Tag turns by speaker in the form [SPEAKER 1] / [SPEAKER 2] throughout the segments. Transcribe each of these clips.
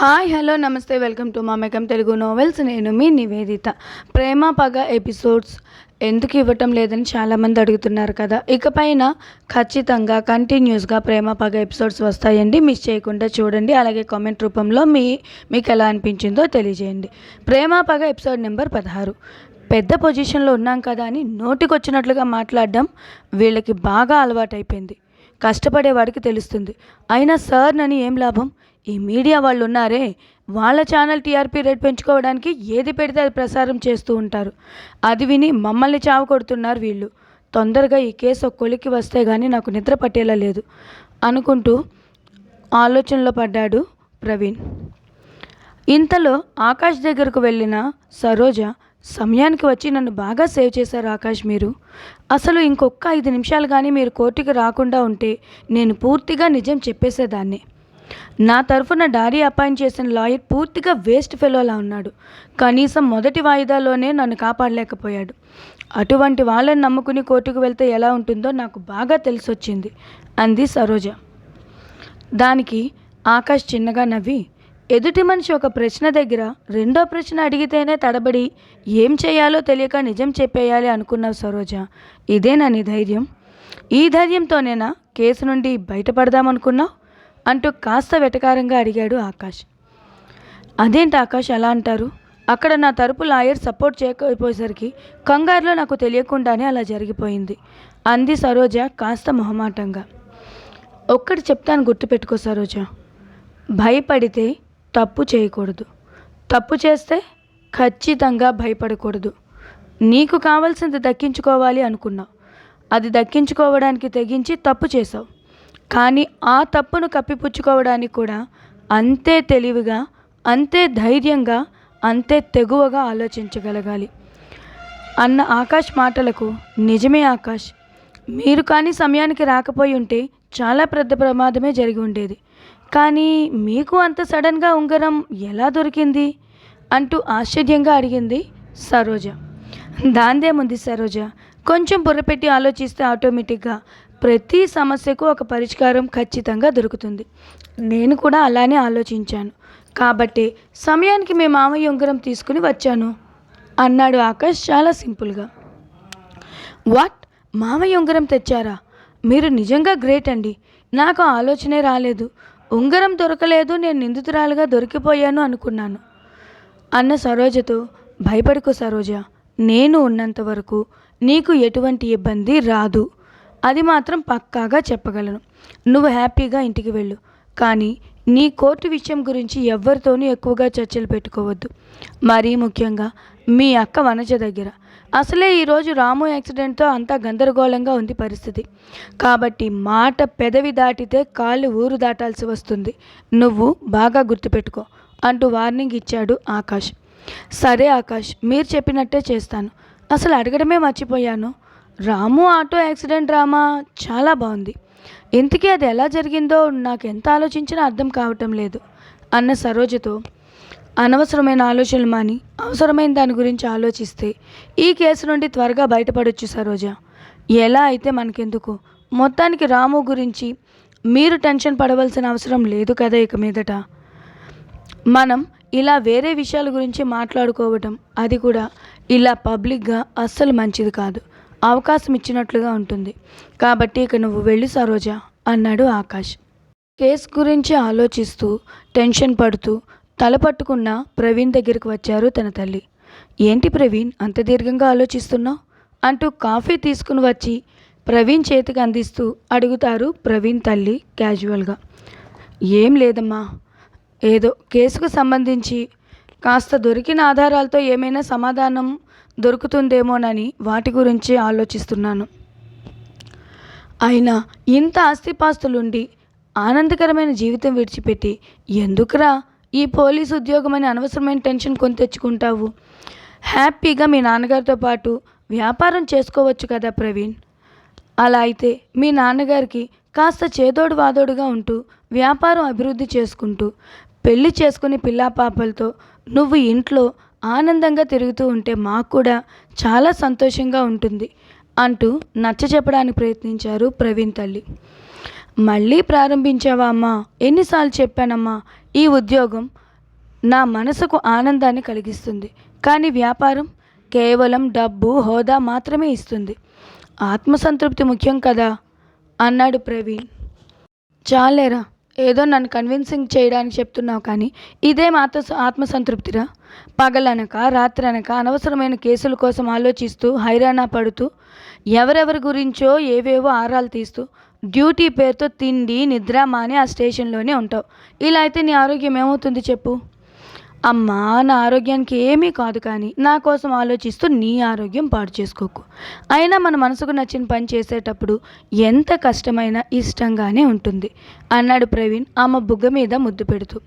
[SPEAKER 1] Hi hello నమస్తే welcome to మామెకం Telugu novels నేను మీ నివేదిత. ప్రేమ పగ ఎపిసోడ్స్ ఎందుకు ఇవ్వటం లేదని చాలామంది అడుగుతున్నారు కదా. ఇకపైన ఖచ్చితంగా కంటిన్యూస్గా ప్రేమ పగ ఎపిసోడ్స్ వస్తాయండి. మిస్ చేయకుండా చూడండి. అలాగే కామెంట్ రూపంలో మీ మీకు ఎలా అనిపించిందో తెలియజేయండి. ప్రేమ పగ ఎపిసోడ్ నెంబర్ పదహారు. పెద్ద పొజిషన్లో ఉన్నాం కదా అని నోటికొచ్చినట్లుగా మాట్లాడడం వీళ్ళకి బాగా అలవాటైపోయింది. కష్టపడేవాడికి తెలుస్తుంది. అయినా సార్ నని ఏం లాభం? ఈ మీడియా వాళ్ళు ఉన్నారే వాళ్ళ ఛానల్ టీఆర్పీ రేట్ పెంచుకోవడానికి ఏది పెడితే అది ప్రసారం చేస్తూ ఉంటారు. అది విని మమ్మల్ని చావు కొడుతున్నారు వీళ్ళు. తొందరగా ఈ కేసు ఒక కొలికి వస్తే కానీ నాకు నిద్ర పట్టేలా లేదు అనుకుంటూ ఆలోచనలో పడ్డాడు ప్రవీణ్. ఇంతలో ఆకాష్ దగ్గరకు వెళ్ళిన సరోజ సమయానికి వచ్చి నన్ను బాగా సేవ్ చేశారు ఆకాష్ మీరు. అసలు ఇంకొక ఐదు నిమిషాలు కానీ మీరు కోర్టుకి రాకుండా ఉంటే నేను పూర్తిగా నిజం చెప్పేసేదాన్ని. నా తరఫున డారీ అపాయింట్ చేసిన లాయర్ పూర్తిగా వేస్ట్ ఫెలోలా ఉన్నాడు. కనీసం మొదటి వాయిదాలోనే నన్ను కాపాడలేకపోయాడు. అటువంటి వాళ్ళని నమ్ముకుని కోర్టుకు వెళ్తే ఎలా ఉంటుందో నాకు బాగా తెలిసొచ్చింది అంది సరోజ. దానికి ఆకాష్ చిన్నగా నవ్వి ఎదుటి మనిషి ఒక ప్రశ్న దగ్గర రెండో ప్రశ్న అడిగితేనే తడబడి ఏం చేయాలో తెలియక నిజం చెప్పేయాలి అనుకున్నావు సరోజ. ఇదేనా నీ ధైర్యం? ఈ ధైర్యంతోనేనా కేసు నుండి బయటపడదామనుకున్నావు? అంటూ కాస్త వెటకారంగా అడిగాడు ఆకాష్. అదేంటి ఆకాష్ అలా అంటారు? అక్కడ నా తరపు లాయర్ సపోర్ట్ చేయకపోయేసరికి కంగారులో నాకు తెలియకుండానే అలా జరిగిపోయింది అంది సరోజ కాస్త మొహమాటంగా. ఒక్కటి చెప్తాను గుర్తుపెట్టుకో సరోజ. భయపడితే తప్పు చేయకూడదు. తప్పు చేస్తే ఖచ్చితంగా భయపడకూడదు. నీకు కావాల్సింది దక్కించుకోవాలి అనుకున్నావు అది దక్కించుకోవడానికి తెగించి తప్పు చేసావు కానీ ఆ తప్పును కప్పిపుచ్చుకోవడానికి కూడా అంతే తెలివిగా అంతే ధైర్యంగా అంతే తెగువగా ఆలోచించగలగాలి. అన్న ఆకాష్ మాటలకు నిజమే ఆకాష్. మీరు కానీ సమయానికి రాకపోయి ఉంటే చాలా పెద్ద ప్రమాదమే జరిగి ఉండేది. కానీ మీకు అంత సడన్గా ఉంగరం ఎలా దొరికింది? అంటూ ఆశ్చర్యంగా అడిగింది సరోజ. దాందేముంది సరోజ? కొంచెం బుర్రపెట్టి ఆలోచిస్తే ఆటోమేటిక్గా ప్రతి సమస్యకు ఒక పరిష్కారం ఖచ్చితంగా దొరుకుతుంది. నేను కూడా అలానే ఆలోచించాను. కాబట్టి సమయానికి మీ మామయ్య ఉంగరం తీసుకుని వచ్చాను. అన్నాడు ఆకాష్ చాలా సింపుల్గా. వాట్? మామయ్య ఉంగరం తెచ్చారా? మీరు నిజంగా గ్రేట్ అండి. నాకు ఆలోచనే రాలేదు. ఉంగరం దొరకలేదు నేను నిందితురాలుగా దొరికిపోయాను అనుకున్నాను. అన్న సరోజతో భయపడుకో సరోజ. నేను ఉన్నంత వరకు నీకు ఎటువంటి ఇబ్బంది రాదు. అది మాత్రం పక్కాగా చెప్పగలను. నువ్వు హ్యాపీగా ఇంటికి వెళ్ళు. కానీ నీ కోర్టు విషయం గురించి ఎవరితోనూ ఎక్కువగా చర్చలు పెట్టుకోవద్దు. మరీ ముఖ్యంగా మీ అక్క వనజ దగ్గర. అసలే ఈరోజు రాము యాక్సిడెంట్తో అంతా గందరగోళంగా ఉంది పరిస్థితి. కాబట్టి మాట పెదవి దాటితే కాళ్ళు ఊరు దాటాల్సి వస్తుంది. నువ్వు బాగా గుర్తుపెట్టుకో. అంటూ వార్నింగ్ ఇచ్చాడు ఆకాష్. సరే ఆకాష్ మీరు చెప్పినట్టే చేస్తాను. అసలు అడగడమే మర్చిపోయాను. రాము ఆటో యాక్సిడెంట్ డ్రామా చాలా బాగుంది. ఇంతకీ అది ఎలా జరిగిందో నాకు ఎంత ఆలోచించినా అర్థం కావటం లేదు. అన్న సరోజతో అనవసరమైన ఆలోచనలు మాని అవసరమైన దాని గురించి ఆలోచిస్తే ఈ కేసు నుండి త్వరగా బయటపడొచ్చు సరోజ. ఎలా అయితే మనకెందుకు? మొత్తానికి రాము గురించి మీరు టెన్షన్ పడవలసిన అవసరం లేదు కదా ఇక మీదట. మనం ఇలా వేరే విషయాల గురించి మాట్లాడుకోవటం అది కూడా ఇలా పబ్లిక్గా అస్సలు మంచిది కాదు. అవకాశం ఇచ్చినట్లుగా ఉంటుంది. కాబట్టి ఇక నువ్వు వెళ్ళి సరోజ అన్నాడు ఆకాష్. కేసు గురించి ఆలోచిస్తూ టెన్షన్ పడుతూ తల పట్టుకున్న ప్రవీణ్ దగ్గరికి వచ్చారు తన తల్లి. ఏంటి ప్రవీణ్ అంత దీర్ఘంగా ఆలోచిస్తున్నావు? అంటూ కాఫీ తీసుకుని వచ్చి ప్రవీణ్ చేతికి అందిస్తూ అడుగుతారు ప్రవీణ్ తల్లి క్యాజువల్గా. ఏం లేదమ్మా. ఏదో కేసుకు సంబంధించి కాస్త దొరికిన ఆధారాలతో ఏమైనా సమాధానం దొరుకుతుందేమోనని వాటి గురించి ఆలోచిస్తున్నాను. అయినా ఇంత ఆస్తిపాస్తులుండి ఆనందకరమైన జీవితం విడిచిపెట్టి ఎందుకురా ఈ పోలీసు ఉద్యోగం అని అనవసరమైన టెన్షన్ కొని తెచ్చుకుంటావు? హ్యాపీగా మీ నాన్నగారితో పాటు వ్యాపారం చేసుకోవచ్చు కదా ప్రవీణ్? అలా అయితే మీ నాన్నగారికి కాస్త చేదోడు వాదోడుగా ఉంటూ వ్యాపారం అభివృద్ధి చేసుకుంటూ పెళ్ళి చేసుకుని పిల్లా పాపలతో నువ్వు ఇంట్లో ఆనందంగా తిరుగుతూ ఉంటే మాకు కూడా చాలా సంతోషంగా ఉంటుంది అంటూ నచ్చ చెప్పడానికి ప్రయత్నించారు ప్రవీణ్ తల్లి. మళ్ళీ ప్రారంభించావా అమ్మా? ఎన్నిసార్లు చెప్పానమ్మా? ఈ ఉద్యోగం నా మనసుకు ఆనందాన్ని కలిగిస్తుంది. కానీ వ్యాపారం కేవలం డబ్బు హోదా మాత్రమే ఇస్తుంది. ఆత్మసంతృప్తి ముఖ్యం కదా? అన్నాడు ప్రవీణ్. చాలేరా? ఏదో నన్ను కన్విన్సింగ్ చేయడానికి చెప్తున్నావు కానీ ఇదే ఆత్మ ఆత్మసంతృప్తిరా? పగలనక రాత్రనక అనవసరమైన కేసుల కోసం ఆలోచిస్తూ హైరాణ పడుతూ ఎవరెవరి గురించో ఏవేవో ఆరాలు తీస్తూ డ్యూటీ పేరుతో తిండి నిద్ర మాని ఆ స్టేషన్లోనే ఉంటావు. ఇలా అయితే నీ ఆరోగ్యం ఏమవుతుంది చెప్పు. అమ్మా నా ఆరోగ్యానికి ఏమీ కాదు కానీ నా కోసం ఆలోచిస్తూ నీ ఆరోగ్యం పాడు చేసుకోకు. అయినా మన మనసుకు నచ్చిన పని చేసేటప్పుడు ఎంత కష్టమైనా ఇష్టంగానే ఉంటుంది. అన్నాడు ప్రవీణ్ ఆమె బుగ్గ మీద ముద్దు పెడుతూ.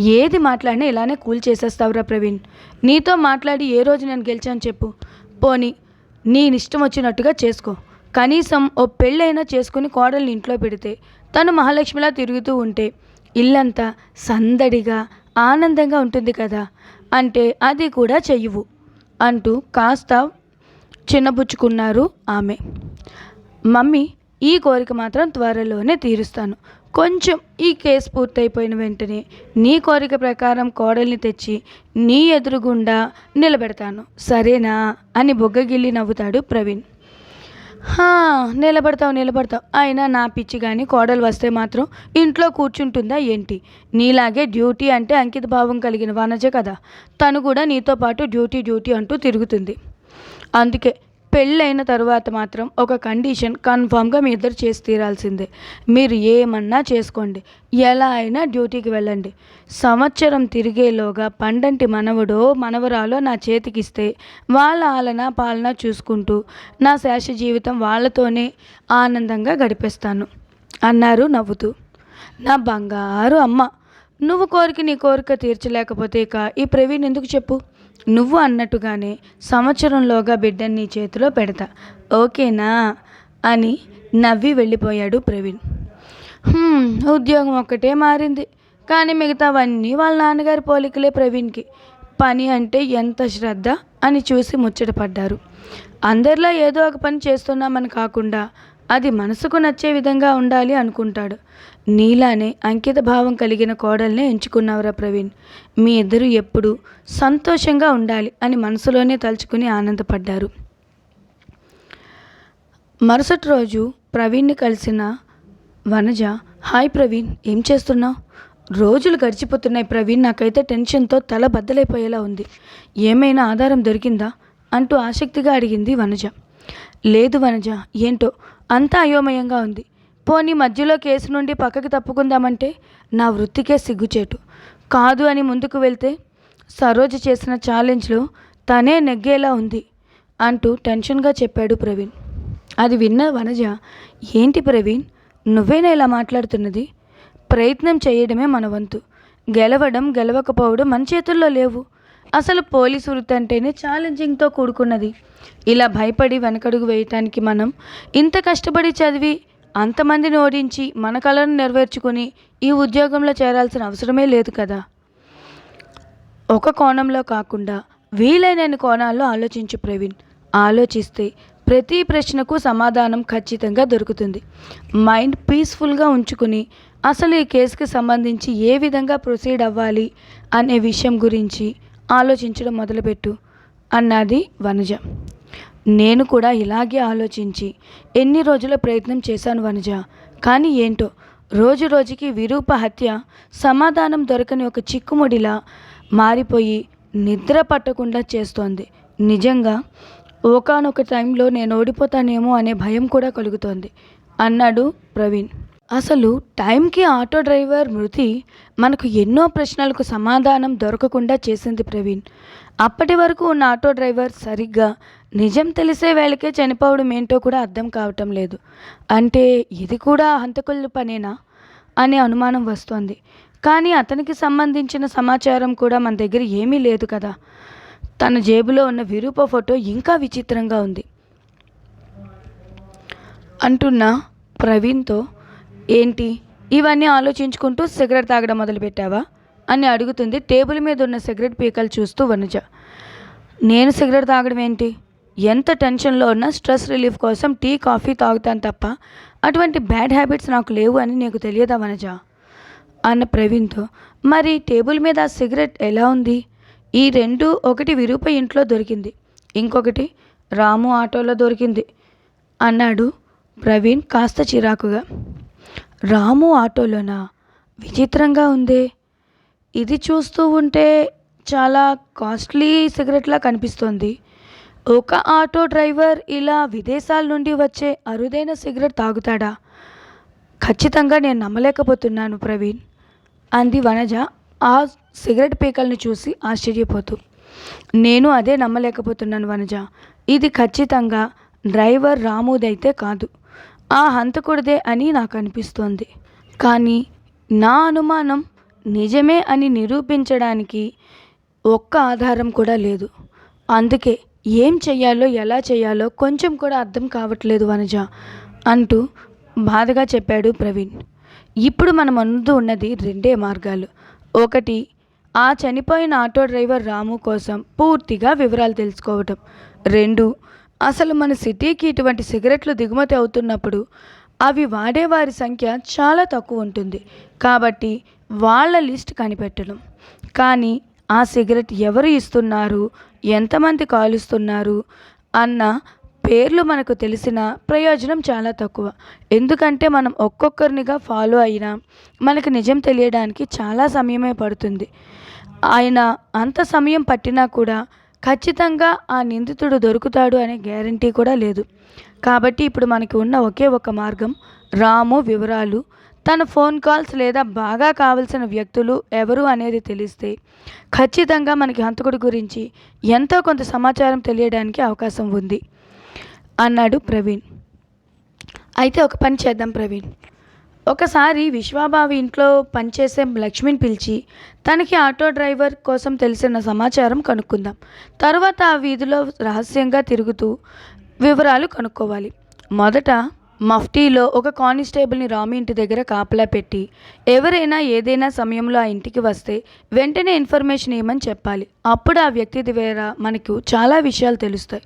[SPEAKER 1] ఏది మాట్లాడినా ఇలానే కూల్ చేసేస్తావురా ప్రవీణ్. నీతో మాట్లాడి ఏ రోజు నేను గెలిచాను చెప్పు. పోనీ నీ ఇష్టం వచ్చినట్టుగా చేసుకో. కనీసం ఓ పెళ్ళైనా చేసుకుని కోడల్ని ఇంట్లో పెడితే తను మహాలక్ష్మిలా తిరుగుతూ ఉంటే ఇల్లంతా సందడిగా ఆనందంగా ఉంటుంది కదా? అంటే అది కూడా చెయ్యవు. అంటూ కాస్త చిన్నబుచ్చుకున్నారు ఆమె. మమ్మీ ఈ కోరిక మాత్రం త్వరలోనే తీరుస్తాను. కొంచెం ఈ కేసు పూర్తయిపోయిన వెంటనే నీ కోరిక ప్రకారం కోడల్ని తెచ్చి నీ ఎదురుగుండా నిలబెడతాను. సరేనా? అని బొగ్గగిల్లి నవ్వుతాడు ప్రవీణ్. నిలబడతావు నిలబడతావు. అయినా నా పిచ్చి కానీ కోడలు వస్తే మాత్రం ఇంట్లో కూర్చుంటుందా ఏంటి? నీలాగే డ్యూటీ అంటే అంకిత భావం కలిగిన వనజ కదా. తను కూడా నీతో పాటు డ్యూటీ డ్యూటీ అంటూ తిరుగుతుంది. అందుకే పెళ్ళైన తర్వాత మాత్రం ఒక కండిషన్ కన్ఫామ్గా మీ ఇద్దరు చేసి తీరాల్సిందే. మీరు ఏమన్నా చేసుకోండి. ఎలా అయినా డ్యూటీకి వెళ్ళండి. సంవత్సరం తిరిగేలోగా పండంటి మనవడో మనవరాలో నా చేతికిస్తే వాళ్ళ ఆలన పాలన చూసుకుంటూ నా శేష జీవితం వాళ్ళతోనే ఆనందంగా గడిపేస్తాను. అన్నారు నవ్వుతూ. నా బంగారు అమ్మ నువ్వు కోరిక నీ కోరిక తీర్చలేకపోతే ఇక ఈ ప్రవీణ్ ఎందుకు చెప్పు? నువ్వు అన్నట్టుగానే సంవత్సరంలోగా బిడ్డని నీ చేతిలో పెడతా. ఓకేనా? అని నవ్వి వెళ్ళిపోయాడు ప్రవీణ్. ఉద్యోగం ఒక్కటే మారింది. కానీ మిగతావన్నీ వాళ్ళ నాన్నగారి పోలికలే ప్రవీణ్కి. పని అంటే ఎంత శ్రద్ధ అని చూసి ముచ్చటపడ్డారు. అందరిలా ఏదో ఒక పని చేస్తున్నామని కాకుండా అది మనసుకు నచ్చే విధంగా ఉండాలి అనుకుంటాడు. నీలానే అంకిత భావం కలిగిన కోడల్నే ఎంచుకున్నావురా ప్రవీణ్. మీ ఇద్దరు ఎప్పుడు సంతోషంగా ఉండాలి అని మనసులోనే తలుచుకుని ఆనందపడ్డారు. మరుసటి రోజు ప్రవీణ్ని కలిసిన వనజ హాయ్ ప్రవీణ్ ఏం చేస్తున్నావు? రోజులు గడిచిపోతున్నాయి ప్రవీణ్ నాకైతే టెన్షన్తో తల బద్దలైపోయేలా ఉంది. ఏమైనా ఆధారం దొరికిందా? అంటూ ఆసక్తిగా అడిగింది వనజ. లేదు వనజ ఏంటో? అంతా అయోమయంగా ఉంది. పోనీ మధ్యలో కేసు నుండి పక్కకి తప్పుకుందామంటే నా వృత్తికే సిగ్గుచేటు. కాదు అని ముందుకు వెళ్తే సరోజ చేసిన ఛాలెంజ్లో తనే నెగ్గేలా ఉంది అంటూ టెన్షన్గా చెప్పాడు ప్రవీణ్. అది విన్న వనజ ఏంటి ప్రవీణ్? నువ్వేనా ఇలా మాట్లాడుతున్నది? ప్రయత్నం చేయడమే మన వంతు. గెలవడం గెలవకపోవడం మన చేతుల్లో లేవు. అసలు పోలీసు వృత్తి అంటేనే ఛాలెంజింగ్తో కూడుకున్నది. ఇలా భయపడి వెనకడుగు వేయటానికి మనం ఇంత కష్టపడి చదివి అంతమందిని ఓడించి మన కళను నెరవేర్చుకుని ఈ ఉద్యోగంలో చేరాల్సిన అవసరమే లేదు కదా. ఒక కోణంలో కాకుండా వీలైనన్ని కోణాల్లో ఆలోచించు ప్రవీణ్. ఆలోచిస్తే ప్రతి ప్రశ్నకు సమాధానం ఖచ్చితంగా దొరుకుతుంది. మైండ్ పీస్ఫుల్గా ఉంచుకుని అసలు ఈ కేసుకి సంబంధించి ఏ విధంగా ప్రొసీడ్ అవ్వాలి అనే విషయం గురించి ఆలోచించడం మొదలుపెట్టు అన్నది వనజ. నేను కూడా ఇలాగే ఆలోచించి ఎన్ని రోజుల ప్రయత్నం చేశాను వనజ. కానీ ఏంటో రోజు రోజుకి విరూప హత్య సమాధానం దొరకని ఒక చిక్కుముడిలా మారిపోయి నిద్ర పట్టకుండా చేస్తోంది. నిజంగా ఒకానొక టైంలో నేను ఓడిపోతానేమో అనే భయం కూడా కలుగుతోంది అన్నాడు ప్రవీణ్. అసలు టైంకి ఆటో డ్రైవర్ మృతి మనకు ఎన్నో ప్రశ్నలకు సమాధానం దొరకకుండా చేసింది ప్రవీణ్. అప్పటి వరకు ఉన్న ఆటో డ్రైవర్ సరిగ్గా నిజం తెలిసే వేళకే చనిపోవడం ఏంటో కూడా అర్థం కావటం లేదు. అంటే ఇది కూడా హంతకుల పనేనా అనే అనుమానం వస్తోంది. కానీ అతనికి సంబంధించిన సమాచారం కూడా మన దగ్గర ఏమీ లేదు కదా. తన జేబులో ఉన్న విరూప ఫోటో ఇంకా విచిత్రంగా ఉంది. అంటున్న ప్రవీణ్తో ఏంటి? ఇవన్నీ ఆలోచించుకుంటూ సిగరెట్ తాగడం మొదలుపెట్టావా? అని అడుగుతుంది టేబుల్ మీద ఉన్న సిగరెట్ పీకలు చూస్తూ వనజ. నేను సిగరెట్ తాగడం ఏంటి? ఎంత టెన్షన్లో ఉన్నా స్ట్రెస్ రిలీఫ్ కోసం టీ కాఫీ తాగుతాను తప్ప అటువంటి బ్యాడ్ హ్యాబిట్స్ నాకు లేవు అని నీకు తెలియదా వనజ? అన్న ప్రవీణ్తో. మరి టేబుల్ మీద ఆ సిగరెట్ ఎలా ఉంది? ఈ రెండు ఒకటి విరూప ఇంట్లో దొరికింది. ఇంకొకటి రాము ఆటోలో దొరికింది. అన్నాడు ప్రవీణ్ కాస్త చిరాకుగా. రాము ఆటోలోనా? విచిత్రంగా ఉందే. ఇది చూస్తూ ఉంటే చాలా కాస్ట్లీ సిగరెట్లా కనిపిస్తోంది. ఒక ఆటో డ్రైవర్ ఇలా విదేశాల నుండి వచ్చే అరుదైన సిగరెట్ తాగుతాడా? ఖచ్చితంగా నేను నమ్మలేకపోతున్నాను ప్రవీణ్ అంది వనజ ఆ సిగరెట్ పీకల్ని చూసి ఆశ్చర్యపోతూ. నేను అదే నమ్మలేకపోతున్నాను వనజ. ఇది ఖచ్చితంగా డ్రైవర్ రాముదైతే కాదు. ఆ హంతకుడిదే అని నాకు అనిపిస్తోంది కానీ నా అనుమానం నిజమే అని నిరూపించడానికి ఒక్క ఆధారం కూడా లేదు. అందుకే ఏం చెయ్యాలో ఎలా చేయాలో కొంచెం కూడా అర్థం కావట్లేదు వనజ అంటూ బాధగా చెప్పాడు ప్రవీణ్. ఇప్పుడు మన ముందు ఉన్నది రెండే మార్గాలు. ఒకటి ఆ చనిపోయిన ఆటో డ్రైవర్ రాము కోసం పూర్తిగా వివరాలు తెలుసుకోవటం. రెండు అసలు మన సిటీకి ఇటువంటి సిగరెట్లు దిగుమతి అవుతున్నప్పుడు అవి వాడేవారి సంఖ్య చాలా తక్కువ ఉంటుంది. కాబట్టి వాళ్ళ లిస్ట్ కనిపెట్టడం. కానీ ఆ సిగరెట్ ఎవరు ఇస్తున్నారు? ఎంతమంది కాలుస్తున్నారు? అన్న పేర్లు మనకు తెలిసిన ప్రయోజనం చాలా తక్కువ. ఎందుకంటే మనం ఒక్కొక్కరినిగా ఫాలో అయినా మనకు నిజం తెలియడానికి చాలా సమయమే పడుతుంది. ఆయన అంత సమయం పట్టినా కూడా ఖచ్చితంగా ఆ నిందితుడు దొరుకుతాడు అనే గ్యారంటీ కూడా లేదు. కాబట్టి ఇప్పుడు మనకి ఉన్న ఒకే ఒక మార్గం రాము వివరాలు. తన ఫోన్ కాల్స్ లేదా బాగా కావలసిన వ్యక్తులు ఎవరు అనేది తెలిస్తే ఖచ్చితంగా మనకి హంతకుడి గురించి ఎంతో కొంత సమాచారం తెలియడానికి అవకాశం ఉంది. అన్నాడు ప్రవీణ్. అయితే ఒక పని చేద్దాం ప్రవీణ్. ఒకసారి విశ్వాబావి ఇంట్లో పనిచేసే లక్ష్మిని పిలిచి తనకి ఆటో డ్రైవర్ కోసం తెలిసిన సమాచారం కనుక్కుందాం. తర్వాత ఆ వీధిలో రహస్యంగా తిరుగుతూ వివరాలు కనుక్కోవాలి. మొదట మఫ్టీలో ఒక కానిస్టేబుల్ని రామి ఇంటి దగ్గర కాపలా పెట్టి ఎవరైనా ఏదైనా సమయంలో ఆ ఇంటికి వస్తే వెంటనే ఇన్ఫర్మేషన్ ఇవ్వమని చెప్పాలి. అప్పుడు ఆ వ్యక్తి ద్వారా మనకు చాలా విషయాలు తెలుస్తాయి.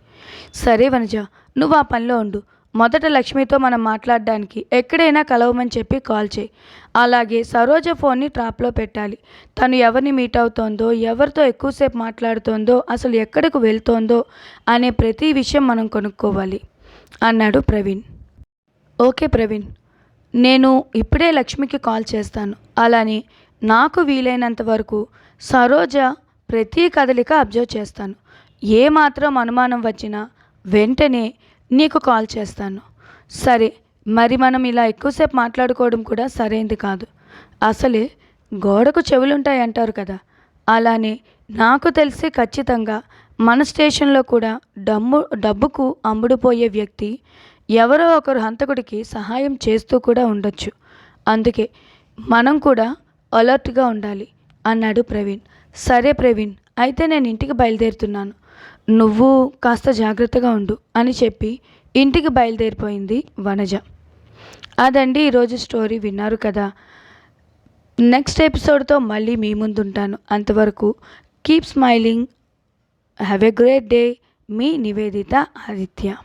[SPEAKER 1] సరే వనజ నువ్వు ఆ పనిలో ఉండు. మొదట లక్ష్మితో మనం మాట్లాడడానికి ఎక్కడైనా కలవమని చెప్పి కాల్ చేయి. అలాగే సరోజ ఫోన్ని ట్రాప్లో పెట్టాలి. తను ఎవరిని మీట్ అవుతోందో ఎవరితో ఎక్కువసేపు మాట్లాడుతోందో అసలు ఎక్కడికి వెళ్తోందో అనే ప్రతి విషయం మనం కొనుక్కోవాలి అన్నాడు ప్రవీణ్. ఓకే ప్రవీణ్ నేను ఇప్పుడే లక్ష్మికి కాల్ చేస్తాను. అలానే నాకు వీలైనంత వరకు సరోజ ప్రతి కదలిక అబ్జర్వ్ చేస్తాను. ఏ మాత్రం అనుమానం వచ్చినా వెంటనే నీకు కాల్ చేస్తాను. సరే మరి మనం ఇలా ఎక్కువసేపు మాట్లాడుకోవడం కూడా సరైంది కాదు. అసలే గోడకు చెవులుంటాయి అంటారు కదా. అలానే నాకు తెలిసి ఖచ్చితంగా మన స్టేషన్లో కూడా డమ్ము డబ్బుకు అమ్ముడుపోయే వ్యక్తి ఎవరో ఒకరు హంతకుడికి సహాయం చేస్తూ కూడా ఉండొచ్చు. అందుకే మనం కూడా అలర్ట్గా ఉండాలి అన్నాడు ప్రవీణ్. సరే ప్రవీణ్ అయితే నేను ఇంటికి బయలుదేరుతున్నాను. నువ్వు కాస్త జాగ్రత్తగా ఉండు అని చెప్పి ఇంటికి బయలుదేరిపోయింది వనజ. అదండి ఈరోజు స్టోరీ విన్నారు కదా. నెక్స్ట్ ఎపిసోడ్తో మళ్ళీ మీ ముందు ఉంటాను అంతవరకు keep smiling. Have a great day. Me Nivedita Aditya.